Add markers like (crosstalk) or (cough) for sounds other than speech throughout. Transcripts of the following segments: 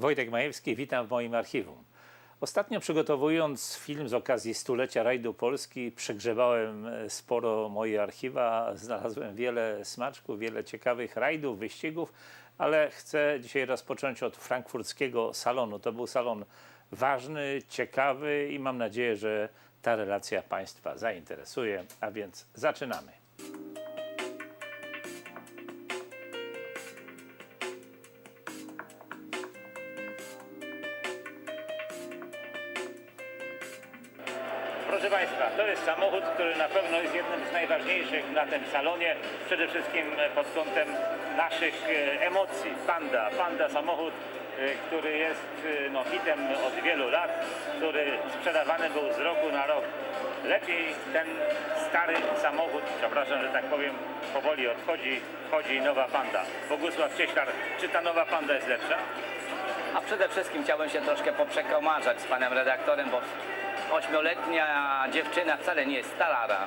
Wojtek Majewski, witam w moim archiwum. Ostatnio przygotowując film z okazji stulecia rajdu Polski, przegrzebałem e, sporo moje archiwa, znalazłem wiele smaczków, wiele ciekawych rajdów, wyścigów, ale chcę dzisiaj rozpocząć od frankfurckiego salonu. To był salon ważny, ciekawy i mam nadzieję, że ta relacja Państwa zainteresuje, a więc zaczynamy. Na tym salonie, przede wszystkim pod kątem naszych e, emocji. Panda, Panda samochód, e, który jest e, no, hitem od wielu lat, który sprzedawany był z roku na rok. Lepiej ten stary samochód, przepraszam, że tak powiem, powoli odchodzi, wchodzi nowa Panda. Bogusław Cieślar, czy ta nowa Panda jest lepsza? A przede wszystkim chciałbym się troszkę poprzekomarzać z panem redaktorem, bo ośmioletnia dziewczyna wcale nie jest stalara.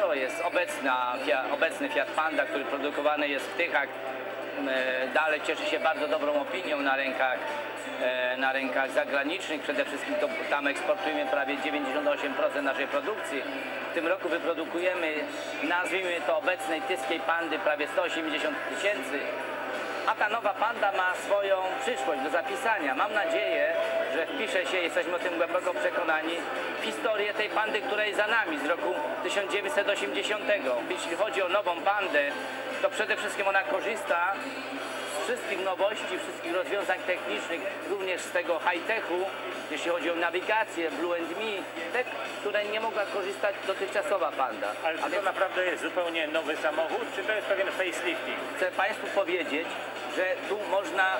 To jest obecna, obecny Fiat Panda, który produkowany jest w Tychach. E, Dalej cieszy się bardzo dobrą opinią na rynkach, e, na rynkach zagranicznych. Przede wszystkim to, tam eksportujemy prawie 98% naszej produkcji. W tym roku wyprodukujemy, nazwijmy to obecnej tyskiej pandy, prawie 180 tysięcy. A ta nowa panda ma swoją przyszłość do zapisania. Mam nadzieję, że wpisze się, jesteśmy o tym głęboko przekonani, w historię tej pandy, która jest za nami z roku 1980. Jeśli chodzi o nową pandę, to przede wszystkim ona korzysta z wszystkich nowości, wszystkich rozwiązań technicznych, również z tego high-techu, jeśli chodzi o nawigację, Blue and Me, te, które nie mogła korzystać dotychczasowa panda. Ale czy to więc- naprawdę jest zupełnie nowy samochód, czy to jest pewien facelifting? chcę Państwu powiedzieć, że tu można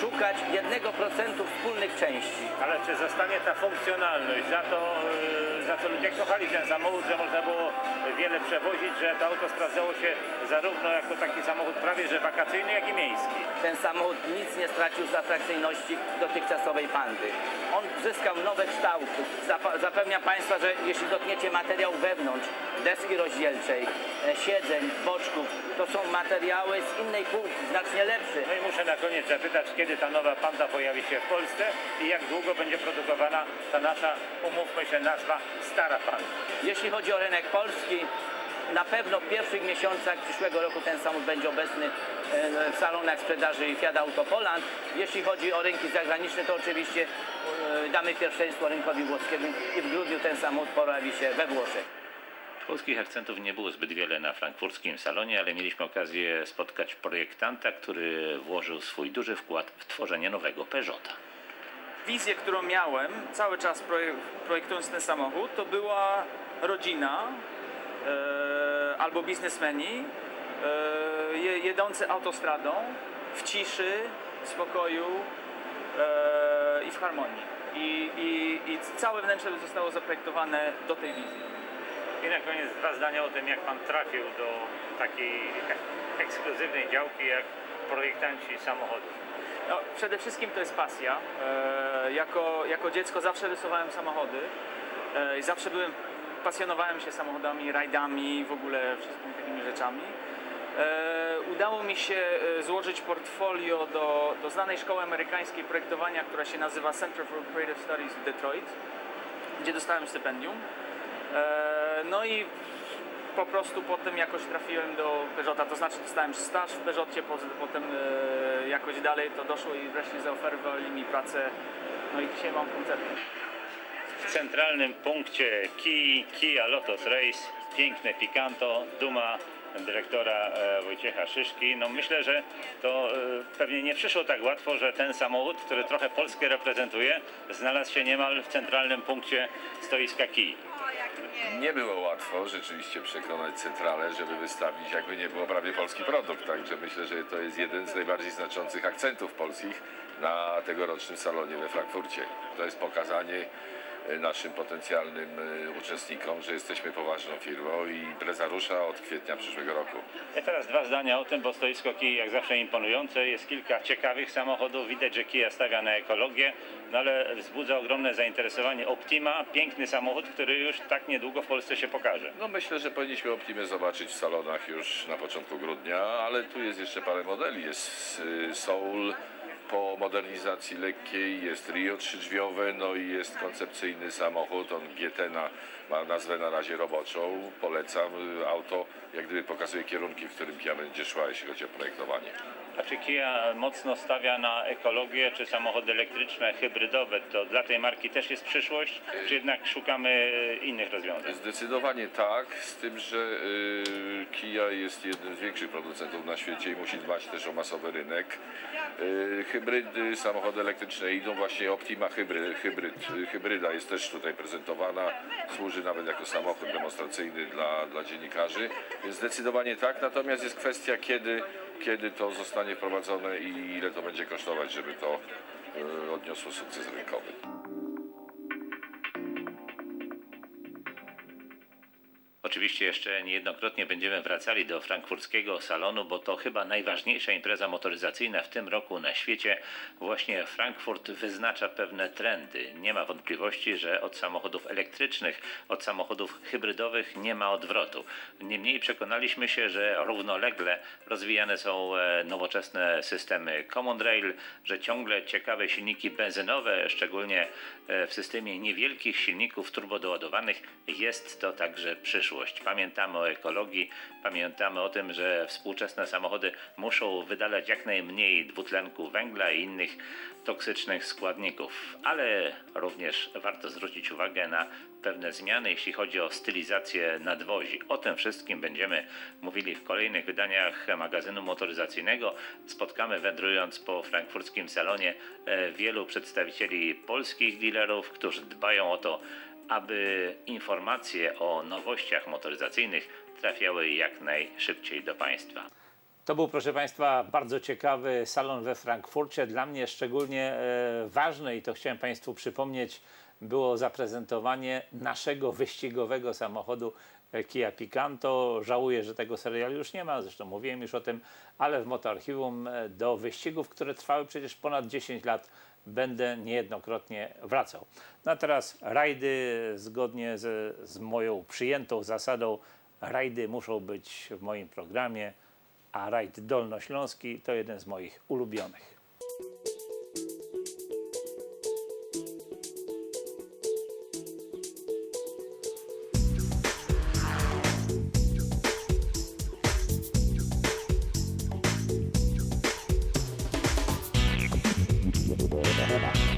szukać 1% wspólnych części. Ale czy zostanie ta funkcjonalność za to, yy, za co ludzie kochali ten samochód, że można było wiele przewozić, że to auto sprawdzało się zarówno jako taki samochód prawie że wakacyjny, jak i miejski? Ten samochód nic nie stracił z atrakcyjności dotychczasowej pandy. On zyskał nowe kształty. Zapewniam Państwa, że jeśli dotkniecie materiał wewnątrz, deski rozdzielczej, e, siedzeń, boczków, to są materiały z innej półki, znacznie lepsze. No i muszę na koniec zapytać, kiedy ta nowa Panda pojawi się w Polsce i jak długo będzie produkowana ta nasza, umówmy się, nazwa Stara Panda. Jeśli chodzi o rynek polski, na pewno w pierwszych miesiącach przyszłego roku ten samochód będzie obecny e, w salonach sprzedaży Fiat Autopoland. Jeśli chodzi o rynki zagraniczne, to oczywiście e, damy pierwszeństwo rynkowi włoskiemu i w grudniu ten samochód pojawi się we Włoszech. Polskich akcentów nie było zbyt wiele na frankfurckim salonie, ale mieliśmy okazję spotkać projektanta, który włożył swój duży wkład w tworzenie nowego Peugeota. Wizję, którą miałem cały czas proje- projektując ten samochód, to była rodzina e, albo biznesmeni e, je- jedący autostradą w ciszy, w spokoju e, i w harmonii. I, i, I całe wnętrze zostało zaprojektowane do tej wizji. I na koniec dwa zdania o tym, jak pan trafił do takiej ek- ekskluzywnej działki jak projektanci samochodów. No, przede wszystkim to jest pasja. E, jako, jako dziecko zawsze rysowałem samochody e, i zawsze byłem, pasjonowałem się samochodami, rajdami, w ogóle wszystkimi takimi rzeczami. E, udało mi się e, złożyć portfolio do, do znanej szkoły amerykańskiej projektowania, która się nazywa Center for Creative Studies w Detroit, gdzie dostałem stypendium. E, no i po prostu potem jakoś trafiłem do Peugeota, to znaczy dostałem staż w Peugeotie, po- potem e, jakoś dalej to doszło i wreszcie zaoferowali mi pracę, no i dzisiaj mam koncert. W centralnym punkcie Key, Kia Lotus Race, piękne Picanto, duma dyrektora e, Wojciecha Szyszki. No myślę, że to e, pewnie nie przyszło tak łatwo, że ten samochód, który trochę Polskę reprezentuje, znalazł się niemal w centralnym punkcie stoiska Key. Nie było łatwo rzeczywiście przekonać centralę, żeby wystawić jakby nie było prawie polski produkt. Także myślę, że to jest jeden z najbardziej znaczących akcentów polskich na tegorocznym salonie we Frankfurcie. To jest pokazanie naszym potencjalnym e, uczestnikom, że jesteśmy poważną firmą i impreza rusza od kwietnia przyszłego roku. Ja teraz dwa zdania o tym, bo stoisko Kia jak zawsze imponujące. Jest kilka ciekawych samochodów. Widać, że Kia stawia na ekologię, no ale wzbudza ogromne zainteresowanie Optima. Piękny samochód, który już tak niedługo w Polsce się pokaże. No myślę, że powinniśmy Optimę zobaczyć w salonach już na początku grudnia, ale tu jest jeszcze parę modeli. Jest y, Soul, po modernizacji lekkiej, jest Rio trzydrzwiowe, no i jest koncepcyjny samochód, on GT na, ma nazwę na razie roboczą. Polecam, y, auto jak gdyby pokazuje kierunki, w którym Kia będzie szła, jeśli chodzi o projektowanie. A czy Kia mocno stawia na ekologię, czy samochody elektryczne, hybrydowe? To dla tej marki też jest przyszłość, czy jednak szukamy e, innych rozwiązań? Zdecydowanie tak, z tym, że y, Kia jest jednym z większych producentów na świecie i musi dbać też o masowy rynek. Y, hybrydy, samochody elektryczne idą właśnie Optima hybryd, hybryd, hybryda jest też tutaj prezentowana, służy nawet jako samochód demonstracyjny dla, dla dziennikarzy, więc zdecydowanie tak, natomiast jest kwestia kiedy, kiedy to zostanie wprowadzone i ile to będzie kosztować, żeby to y, odniosło sukces rynkowy. Oczywiście jeszcze niejednokrotnie będziemy wracali do frankfurckiego salonu, bo to chyba najważniejsza impreza motoryzacyjna w tym roku na świecie. Właśnie Frankfurt wyznacza pewne trendy. Nie ma wątpliwości, że od samochodów elektrycznych, od samochodów hybrydowych nie ma odwrotu. Niemniej przekonaliśmy się, że równolegle rozwijane są e, nowoczesne systemy Common Rail, że ciągle ciekawe silniki benzynowe, szczególnie e, w systemie niewielkich silników turbodoładowanych, jest to także przyszłość. Pamiętamy o ekologii, pamiętamy o tym, że współczesne samochody muszą wydalać jak najmniej dwutlenku węgla i innych toksycznych składników, ale również warto zwrócić uwagę na pewne zmiany, jeśli chodzi o stylizację nadwozi. O tym wszystkim będziemy mówili w kolejnych wydaniach magazynu motoryzacyjnego. Spotkamy wędrując po frankfurckim salonie e, wielu przedstawicieli polskich dealerów, którzy dbają o to, aby informacje o nowościach motoryzacyjnych trafiały jak najszybciej do Państwa. To był, proszę Państwa, bardzo ciekawy salon we Frankfurcie. Dla mnie szczególnie e, ważne, i to chciałem Państwu przypomnieć, było zaprezentowanie naszego wyścigowego samochodu Kia Picanto. Żałuję, że tego serialu już nie ma, zresztą mówiłem już o tym, ale w Motorarchiwum e, do wyścigów, które trwały przecież ponad 10 lat, będę niejednokrotnie wracał. No teraz rajdy zgodnie z, z moją przyjętą zasadą, rajdy muszą być w moim programie, a rajd dolnośląski to jeden z moich ulubionych. Bye-bye.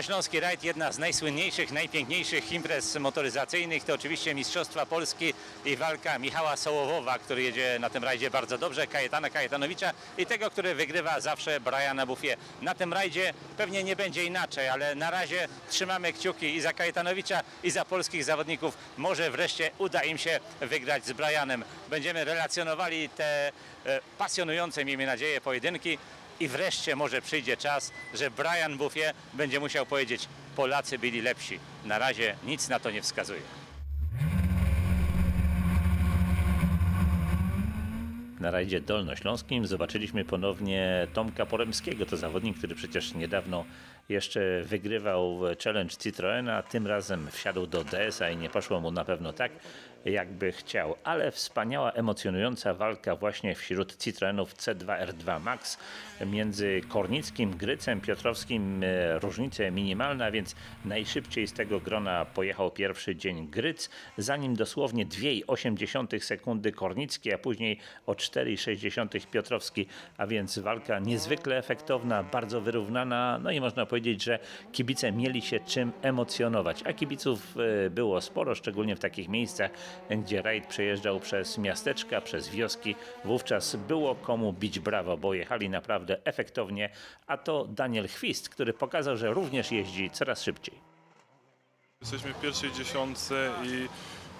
Dolnośląski Rajd, jedna z najsłynniejszych, najpiękniejszych imprez motoryzacyjnych, to oczywiście Mistrzostwa Polski i walka Michała Sołowowa, który jedzie na tym rajdzie bardzo dobrze, Kajetana Kajetanowicza i tego, który wygrywa zawsze Briana Buffie. Na tym rajdzie pewnie nie będzie inaczej, ale na razie trzymamy kciuki i za Kajetanowicza i za polskich zawodników. Może wreszcie uda im się wygrać z Brianem. Będziemy relacjonowali te e, pasjonujące, miejmy nadzieję, pojedynki. I wreszcie może przyjdzie czas, że Brian Buffie będzie musiał powiedzieć: Polacy byli lepsi. Na razie nic na to nie wskazuje. Na rajdzie dolnośląskim zobaczyliśmy ponownie Tomka Poremskiego. To zawodnik, który przecież niedawno jeszcze wygrywał Challenge Citroena. Tym razem wsiadł do DS-a i nie poszło mu na pewno tak, jakby chciał. Ale wspaniała, emocjonująca walka właśnie wśród Citroenów C2R2 Max między Kornickim, Grycem, Piotrowskim. e, Różnica minimalna, więc najszybciej z tego grona pojechał pierwszy dzień Gryc, zanim dosłownie 2,8 sekundy Kornicki, a później o 4,6 Piotrowski, a więc walka niezwykle efektowna, bardzo wyrównana, no i można powiedzieć, że kibice mieli się czym emocjonować, a kibiców e, było sporo, szczególnie w takich miejscach, gdzie rajd przejeżdżał przez miasteczka, przez wioski, wówczas było komu bić brawo, bo jechali naprawdę efektownie, a to Daniel Chwist, który pokazał, że również jeździ coraz szybciej. Jesteśmy w pierwszej dziesiątce i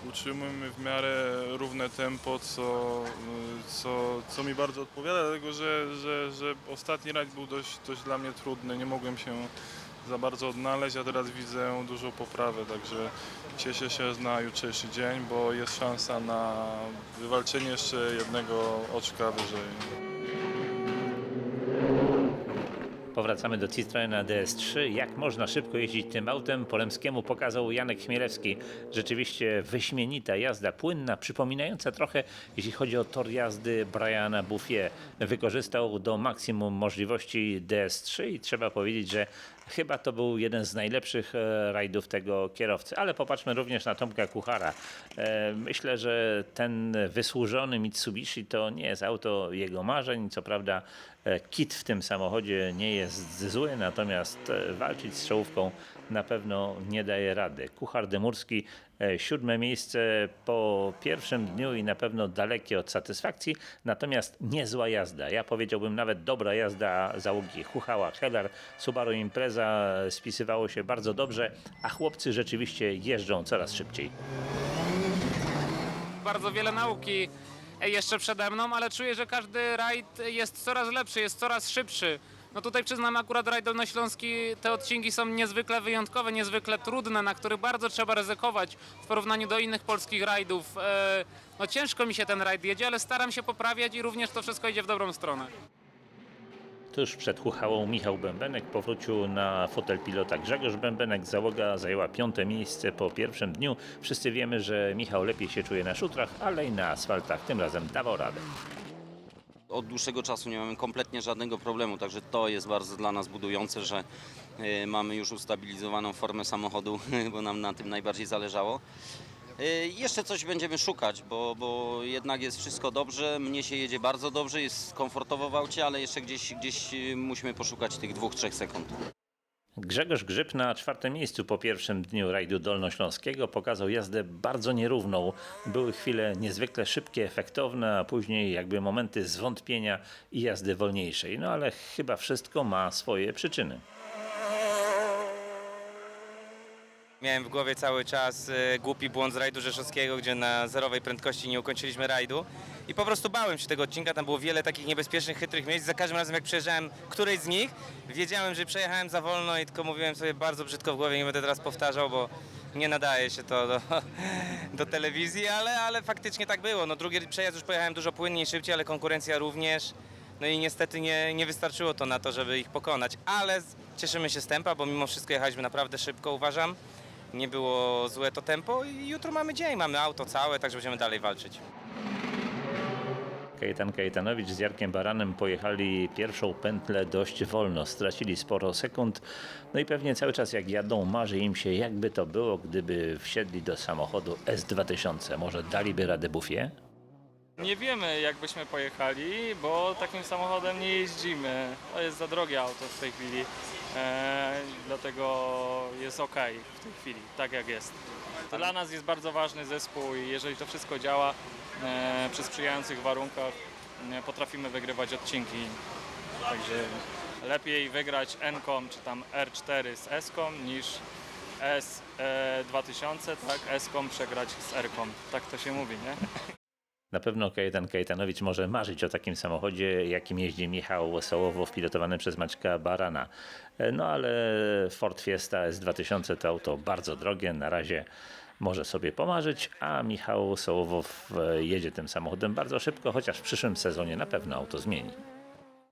utrzymujemy w miarę równe tempo, co, co, co mi bardzo odpowiada, dlatego że, że, że ostatni rajd był dość, dość dla mnie trudny, nie mogłem się za bardzo odnaleźć, a teraz widzę dużą poprawę, także cieszę się na jutrzejszy dzień, bo jest szansa na wywalczenie jeszcze jednego oczka wyżej. Powracamy do Citroena DS3. Jak można szybko jeździć tym autem? Polemskiemu pokazał Janek Chmielewski. Rzeczywiście wyśmienita jazda, płynna, przypominająca trochę, jeśli chodzi o tor jazdy Briana Bouffier. Wykorzystał do maksimum możliwości DS3 i trzeba powiedzieć, że Chyba to był jeden z najlepszych e, rajdów tego kierowcy, ale popatrzmy również na Tomka Kuchara. E, Myślę, że ten wysłużony Mitsubishi to nie jest auto jego marzeń. Co prawda e, kit w tym samochodzie nie jest zły, natomiast walczyć z czołówką na pewno nie daje rady. Kuchar Demurski e, siódme miejsce po pierwszym dniu i na pewno dalekie od satysfakcji, natomiast niezła jazda. Ja powiedziałbym nawet dobra jazda załogi Huchała, Heller, Subaru Impreza spisywało się bardzo dobrze, a chłopcy rzeczywiście jeżdżą coraz szybciej. bardzo wiele nauki jeszcze przede mną, ale czuję, że każdy rajd jest coraz lepszy, jest coraz szybszy. No tutaj przyznam akurat rajd dolnośląski, te odcinki są niezwykle wyjątkowe, niezwykle trudne, na których bardzo trzeba ryzykować w porównaniu do innych polskich rajdów. E, No ciężko mi się ten rajd jedzie, ale staram się poprawiać i również to wszystko idzie w dobrą stronę. Tuż przed Huchałą Michał Bębenek powrócił na fotel pilota Grzegorz Bębenek. Załoga zajęła piąte miejsce po pierwszym dniu. Wszyscy wiemy, że Michał lepiej się czuje na szutrach, ale i na asfaltach. Tym razem dawał radę. Od dłuższego czasu nie mamy kompletnie żadnego problemu, także to jest bardzo dla nas budujące, że y, mamy już ustabilizowaną formę samochodu, (laughs) bo nam na tym najbardziej zależało. Y, Jeszcze coś będziemy szukać, bo, bo jednak jest wszystko dobrze, mnie się jedzie bardzo dobrze, jest komfortowo w aucie, ale jeszcze gdzieś, gdzieś y, musimy poszukać tych dwóch, trzech sekund. Grzegorz Grzyb na czwartym miejscu po pierwszym dniu rajdu dolnośląskiego pokazał jazdę bardzo nierówną. Były chwile niezwykle szybkie, efektowne, a później jakby momenty zwątpienia i jazdy wolniejszej. No ale chyba wszystko ma swoje przyczyny. Miałem w głowie cały czas e, głupi błąd z rajdu rzeszowskiego, gdzie na zerowej prędkości nie ukończyliśmy rajdu. I po prostu bałem się tego odcinka, tam było wiele takich niebezpiecznych, chytrych miejsc. Za każdym razem jak przejeżdżałem któreś z nich, wiedziałem, że przejechałem za wolno i tylko mówiłem sobie bardzo brzydko w głowie, nie będę teraz powtarzał, bo nie nadaje się to do, (laughs) do telewizji, ale, ale faktycznie tak było. No drugi przejazd już pojechałem dużo płynniej, szybciej, ale konkurencja również. No i niestety nie, nie wystarczyło to na to, żeby ich pokonać, ale cieszymy się z tempa, bo mimo wszystko jechaliśmy naprawdę szybko, uważam. Nie było złe to tempo i jutro mamy dzień, mamy auto całe, także będziemy dalej walczyć. Kajetan Kajetanowicz z Jarkiem Baranem pojechali pierwszą pętlę dość wolno, stracili sporo sekund, no i pewnie cały czas jak jadą marzy im się jakby to było, gdyby wsiedli do samochodu S2000. Może daliby radę bufie? Nie wiemy, jak byśmy pojechali, bo takim samochodem nie jeździmy. To jest za drogie auto w tej chwili, e, dlatego jest ok w tej chwili, tak jak jest. Dla nas jest bardzo ważny zespół i jeżeli to wszystko działa e, przy sprzyjających warunkach, e, potrafimy wygrywać odcinki. Także lepiej wygrać N-kom czy tam R4 z S-kom niż S2000, tak? S-kom przegrać z R-kom. Tak to się mówi, nie? Na pewno Kajetan Kajetanowicz może marzyć o takim samochodzie, jakim jeździ Michał Sołowow, pilotowany przez Maćka Barana. E, No ale Ford Fiesta S2000 to auto bardzo drogie, na razie może sobie pomarzyć, a Michał Sołowow jedzie tym samochodem bardzo szybko, chociaż w przyszłym sezonie na pewno auto zmieni.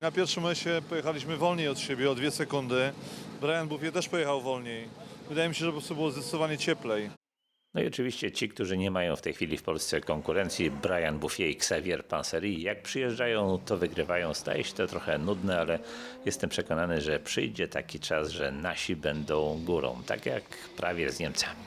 Na pierwszym mesie pojechaliśmy wolniej od siebie o dwie sekundy. Brian Buffet też pojechał wolniej. Wydaje mi się, że po prostu było zdecydowanie cieplej. No i oczywiście ci, którzy nie mają w tej chwili w Polsce konkurencji, Brian Bouffier i Xavier Panseri, jak przyjeżdżają, to wygrywają. Staje się to trochę nudne, ale jestem przekonany, że przyjdzie taki czas, że nasi będą górą, tak jak prawie z Niemcami.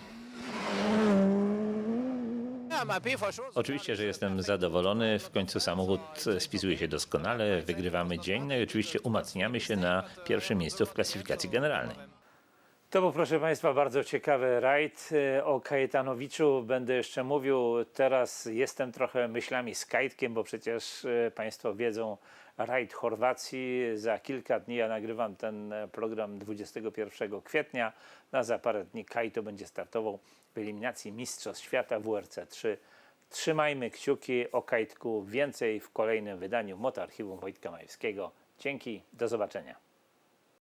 Oczywiście, że jestem zadowolony. W końcu samochód spisuje się doskonale, wygrywamy dzień, no i oczywiście umacniamy się na pierwszym miejscu w klasyfikacji generalnej. To był, proszę Państwa, bardzo ciekawy rajd. E, O Kajetanowiczu będę jeszcze mówił. Teraz jestem trochę myślami z Kajtkiem, bo przecież e, Państwo wiedzą, rajd Chorwacji. Za kilka dni ja nagrywam ten e, program 21 kwietnia. Na za parę dni Kajto będzie startował w eliminacji Mistrzostw Świata WRC 3. Trzymajmy kciuki o Kajtku. Więcej w kolejnym wydaniu Motoarchiwum Wojtka Majewskiego. Dzięki, do zobaczenia.